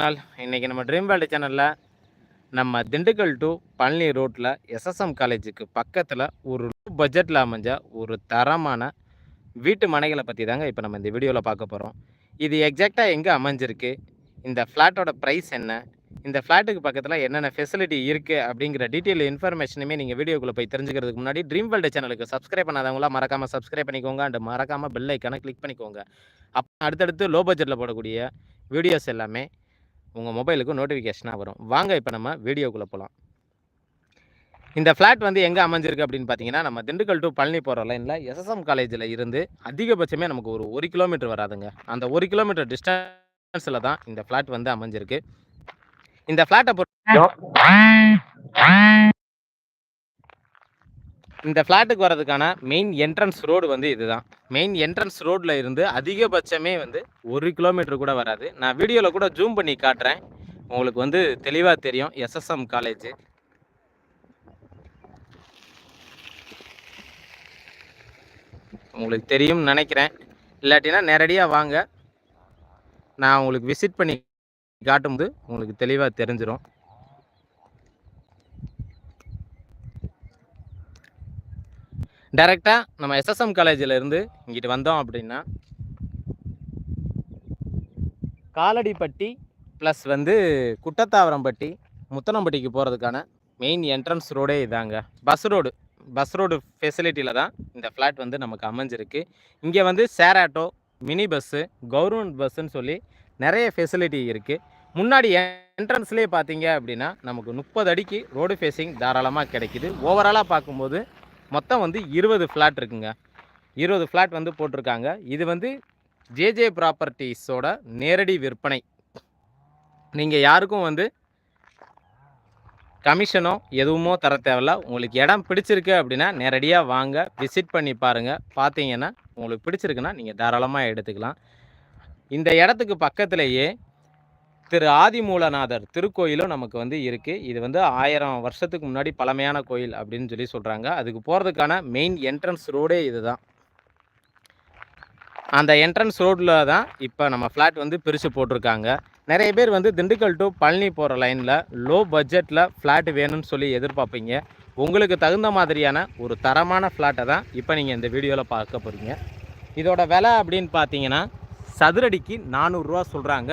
நாள். இன்றைக்கி நம்ம ட்ரீம் வேல்டு சேனலில் நம்ம திண்டுக்கல் டு பழனி ரோட்டில் எஸ்எஸ்எம் காலேஜுக்கு பக்கத்தில் ஒரு பட்ஜெட்டில் அமைஞ்ச ஒரு தரமான வீட்டு மனைகளை பற்றி தாங்க இப்போ நம்ம இந்த வீடியோவில் பார்க்க போகிறோம் இது எக்ஸாக்டாக எங்கே அமைஞ்சிருக்கு? இந்த ஃப்ளாட்டோட ப்ரைஸ் என்ன? இந்த ஃப்ளாட்டுக்கு பக்கத்தில் என்னென்ன ஃபெசிலிட்டி இருக்குது அப்படிங்கிற டீட்டெயில் இன்ஃபர்மேஷனுமே நீங்கள் வீடியோக்குள்ளே போய் தெரிஞ்சுக்கிறதுக்கு முன்னாடி ட்ரீம் வேல்டு சேனலுக்கு சப்ஸ்கிரைப் பண்ணாதவங்களாம் மறக்காமல் சப்ஸ்கிரைப் பண்ணிக்கோங்க. அண்ட் மறக்காமல் பெல் ஐக்கானை கிளிக் பண்ணிக்கோங்க. அப்போ அடுத்தடுத்து லோ பட்ஜெட்டில் போடக்கூடிய வீடியோஸ் எல்லாமே உங்கள் மொபைலுக்கு நோட்டிஃபிகேஷனாக வரும். வாங்க இப்போ நம்ம வீடியோக்குள்ளே போகலாம் இந்த ஃப்ளாட் வந்து எங்கே அமைஞ்சிருக்கு அப்படின்னு பார்த்தீங்கன்னா நம்ம திண்டுக்கல் டு பழனி போகிற லைனில் எஸ்எஸ்எம் காலேஜில் இருந்து அதிகபட்சமே நமக்கு ஒரு ஒரு கிலோமீட்டர் வராதுங்க. அந்த ஒரு கிலோமீட்டர் டிஸ்டன்ஸில் தான் இந்த ஃப்ளாட் வந்து அமைஞ்சிருக்கு. இந்த ஃப்ளாட்டை பொறுத்த இந்த ஃப்ளாட்டுக்கு வர்றதுக்கான மெயின் என்ட்ரன்ஸ் ரோடு வந்து இதுதான். மெயின் என்ட்ரன்ஸ் ரோட்டில் இருந்து அதிகபட்சமே வந்து ஒரு கிலோமீட்டர் கூட வராது. நான் வீடியோவில் கூட ஜூம் பண்ணி காட்டுறேன். உங்களுக்கு வந்து தெளிவாக தெரியும். எஸ்எஸ்எம் காலேஜ் உங்களுக்கு தெரியும் நினைக்கிறேன். இல்லாட்டினா நேரடியாக வாங்க. நான் உங்களுக்கு விசிட் பண்ணி காட்டும்போது உங்களுக்கு தெளிவாக தெரிஞ்சிடும் டைரெக்டாக நம்ம எஸ்எஸ்எம் காலேஜில் இருந்து இங்கிட்டு வந்தோம் அப்படின்னா காலடிப்பட்டி ப்ளஸ் வந்து குட்டத்தாவரம்பட்டி முத்தனம்பட்டிக்கு போகிறதுக்கான மெயின் என்ட்ரன்ஸ் ரோடே இதாங்க. பஸ் ரோடு பஸ் ரோடு ஃபெசிலிட்டியில் தான் இந்த ஃப்ளாட் வந்து நமக்கு அமைஞ்சிருக்கு. இங்கே வந்து share auto mini bus government பஸ்ஸுன்னு சொல்லி நிறைய ஃபெசிலிட்டி இருக்குது முன்னாடி என்ட்ரன்ஸ்லேயே பார்த்தீங்க அப்படின்னா நமக்கு முப்பது அடிக்கு ரோடு ஃபேஸிங் தாராளமாக கிடைக்குது. ஓவராலாக பார்க்கும்போது மொத்தம் வந்து இருபது ஃப்ளாட் இருக்குங்க. இருபது ஃப்ளாட் வந்து போட்டிருக்காங்க. இது வந்து ஜேஜே ப்ராப்பர்ட்டிஸோட நேரடி விற்பனை. நீங்கள் யாருக்கும் வந்து கமிஷனோ எதுவுமோ தர தேவையில்ல. உங்களுக்கு இடம் பிடிச்சிருக்கு அப்படின்னா நேரடியாக வாங்க விசிட் பண்ணி பாருங்கள் பார்த்தீங்கன்னா உங்களுக்கு பிடிச்சிருக்குன்னா நீங்கள் தாராளமாக எடுத்துக்கலாம். இந்த இடத்துக்கு பக்கத்திலேயே திரு ஆதிமூலநாதர் திருக்கோயிலும் நமக்கு வந்து இருக்குது இது வந்து ஆயிரம் வருஷத்துக்கு முன்னாடி பழமையான கோயில் அப்படின்னு சொல்லி சொல்கிறாங்க அதுக்கு போகிறதுக்கான மெயின் என்ட்ரன்ஸ் ரோடே இதுதான். அந்த என்ட்ரன்ஸ் ரோட்டில் தான் இப்போ நம்ம ஃப்ளாட் வந்து பிரித்து போட்டிருக்காங்க. நிறைய பேர் வந்து திண்டுக்கல் டு பழனி போகிற லைனில் லோ பட்ஜெட்டில் ஃப்ளாட் வேணும்னு சொல்லி எதிர்பார்ப்பீங்க. உங்களுக்கு தகுந்த மாதிரியான ஒரு தரமான ஃப்ளாட்டை தான் இப்போ நீங்கள் இந்த வீடியோவில் பார்க்க போகிறீங்க இதோட விலை அப்படின்னு பார்த்தீங்கன்னா சதுரடிக்கு நானூறுரூவா சொல்கிறாங்க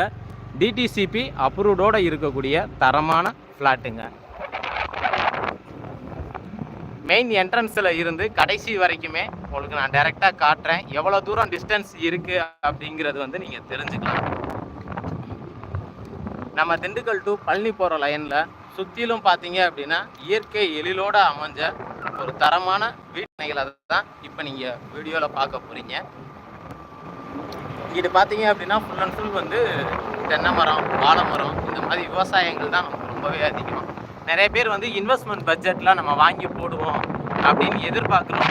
டிடிசிபி அப்ரூவ்டோடு இருக்கக்கூடிய தரமான ஃப்ளாட்டுங்க மெயின் என்ட்ரன்ஸில் இருந்து கடைசி வரைக்குமே உங்களுக்கு நான் டைரெக்டாக காட்டுறேன். எவ்வளோ தூரம் டிஸ்டன்ஸ் இருக்குது அப்படிங்கிறது வந்து நீங்கள் தெரிஞ்சுக்கலாம். நம்ம திண்டுக்கல் டு பழனி போகிற லைனில் சுற்றிலும் பார்த்தீங்க அப்படின்னா இயற்கை எழிலோடு அமைஞ்ச ஒரு தரமான வீட்டுகளை தான் இப்போ நீங்கள் வீடியோவில் பார்க்க போகிறீங்க இங்கிட்டு பார்த்தீங்க அப்படின்னா ஃபுல் அண்ட் ஃபுல் வந்து தென்னை மரம் வாழை மரம் இந்த மாதிரி விவசாயங்கள் தான் நமக்கு ரொம்பவே அதிகம். நிறைய பேர் வந்து இன்வெஸ்ட்மெண்ட் பட்ஜெட்லாம் நம்ம வாங்கி போடுவோம் அப்படின்னு எதிர்பார்க்குறோம்.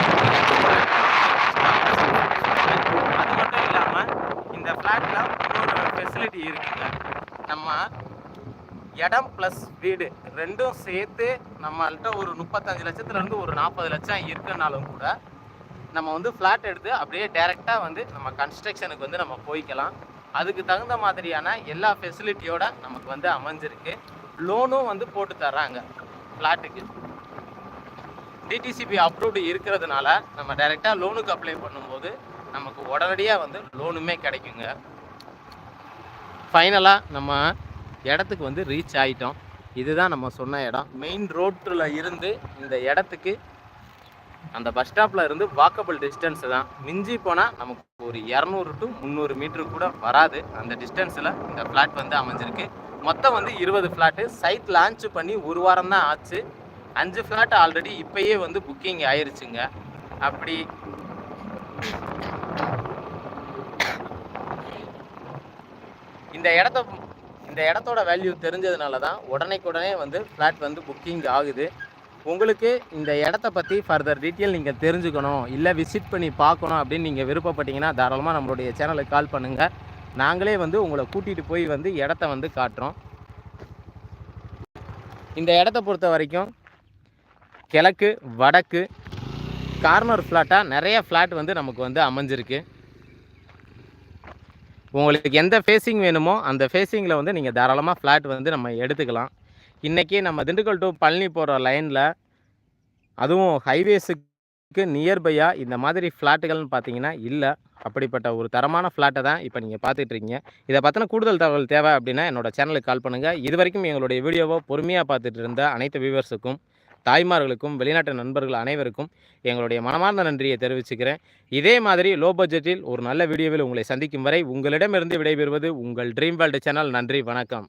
அது மட்டும் இல்லாமல் இந்த ஃப்ளாட்டில் இன்னொரு ஃபெசிலிட்டி இருக்குங்க. நம்ம இடம் ப்ளஸ் வீடு ரெண்டும் சேர்த்து நம்மள்கிட்ட ஒரு முப்பத்தஞ்சு லட்சத்துலேருந்து ஒரு நாற்பது லட்சம் இருக்குனாலும் கூட நம்ம வந்து ஃப்ளாட் எடுத்து அப்படியே டேரெக்டாக வந்து நம்ம கன்ஸ்ட்ரக்ஷனுக்கு வந்து நம்ம போய்க்கலாம். அதுக்கு தகுந்த மாதிரியான எல்லா ஃபெசிலிட்டியோட நமக்கு வந்து அமைஞ்சிருக்கு. லோனும் வந்து போட்டு தர்றாங்க ஃப்ளாட்டுக்கு டிடிசிபி அப்ரூவ்டு இருக்கிறதுனால நம்ம டைரெக்டாக லோனுக்கு அப்ளை பண்ணும்போது நமக்கு உடனடியாக வந்து லோனுமே கிடைக்குங்க. ஃபைனலாக நம்ம இடத்துக்கு வந்து ரீச் ஆகிட்டோம் இதுதான் நம்ம சொன்ன இடம். மெயின் ரோட்டில் இருந்து இந்த இடத்துக்கு அந்த பஸ் ஸ்டாப்பில் இருந்து வாக்கபிள் டிஸ்டன்ஸ் தான் மிஞ்சி போனால் நமக்கு ஒரு இரநூறு டு முந்நூறு மீட்ரு கூட வராது. அந்த டிஸ்டன்ஸில் இந்த ஃப்ளாட் வந்து அமைஞ்சிருக்கு. மொத்தம் வந்து இருபது ஃப்ளாட்டு சைட் லான்ச் பண்ணி ஒரு வாரம் தான் ஆச்சு. அஞ்சு ஃப்ளாட் ஆல்ரெடி இப்போயே வந்து புக்கிங் ஆயிருச்சுங்க. அப்படி இந்த இடத்த இந்த இடத்தோட வேல்யூ தெரிஞ்சதுனால தான் உடனேக்குடனே வந்து ஃப்ளாட் வந்து புக்கிங் ஆகுது. உங்களுக்கு இந்த இடத்த பற்றி ஃபர்தர் டீட்டெயில் நீங்கள் தெரிஞ்சுக்கணும் இல்லை விசிட் பண்ணி பார்க்கணும் அப்படின்னு நீங்கள் விருப்பப்பட்டீங்கன்னா தாராளமாக நம்மளுடைய சேனலுக்கு கால் பண்ணுங்கள் நாங்களே வந்து உங்களை கூட்டிகிட்டு போய் வந்து இடத்த வந்து காட்டுறோம். இந்த இடத்த பொறுத்த வரைக்கும் கிழக்கு வடக்கு கார்னர் ஃப்ளாட்டாக நிறைய ஃப்ளாட் வந்து நமக்கு வந்து அமைஞ்சிருக்கு. உங்களுக்கு எந்த ஃபேஸிங் வேணுமோ அந்த ஃபேஸிங்கில் வந்து நீங்கள் தாராளமாக ஃப்ளாட் வந்து நம்ம எடுத்துக்கலாம். இன்றைக்கி நம்ம திண்டுக்கல் டு பழனி போகிற லைனில் அதுவும் ஹைவேஸுக்கு நியர்பையாக இந்த மாதிரி ஃப்ளாட்டுகள்னு பார்த்தீங்கன்னா இல்லை. அப்படிப்பட்ட ஒரு தரமான ஃப்ளாட்டை தான் இப்போ நீங்கள் பார்த்துட்ருக்கீங்க இதை பற்றின கூடுதல் தகவல் தேவை அப்படின்னா என்னோடய சேனலுக்கு கால் பண்ணுங்கள் இது வரைக்கும் எங்களுடைய வீடியோவை பொறுமையாக பார்த்துட்டு இருந்த அனைத்து வியூவர்ஸுக்கும் தாய்மார்களுக்கும் வெளிநாட்டு நண்பர்கள் அனைவருக்கும் எங்களுடைய மனமார்ந்த நன்றியை தெரிவிச்சுக்கிறேன். இதே மாதிரி லோ பட்ஜெட்டில் ஒரு நல்ல வீடியோவில் உங்களை சந்திக்கும் வரை உங்களிடமிருந்து விடைபெறுவது உங்கள் ட்ரீம் வேர்ல்டு சேனல் நன்றி வணக்கம்.